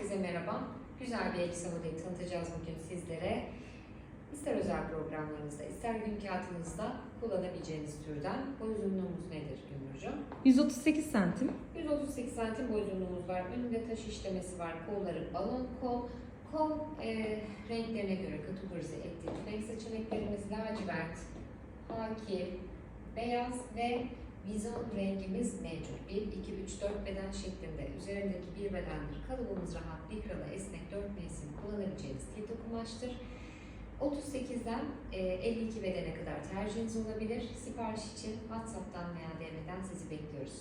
Herkese merhaba. Güzel bir elbise modeli tanıtacağız bugün sizlere. İster özel programlarınızda, ister gün kağıtınızda kullanabileceğiniz türden. Boy uzunluğumuz nedir Gümrücüğüm? 138 santim. 138 santim boy uzunluğumuz var. Önünde taş işlemesi var. Kolları balon kol. Kol e, renklerine göre kategorize ettik. Renk seçeneklerimiz lacivert, haki, beyaz ve vizon rengimiz mevcut. 1, 2, 3, 4 beden şeklinde. Üzerindeki bir bedendir. Kalıbımız rahat, likralı, esnek, 4 mevsim kullanabileceğiniz tip kumaştır. 38'den e, 52 bedene kadar tercihiniz olabilir. Sipariş için WhatsApp'tan veya DM'den sizi bekliyoruz.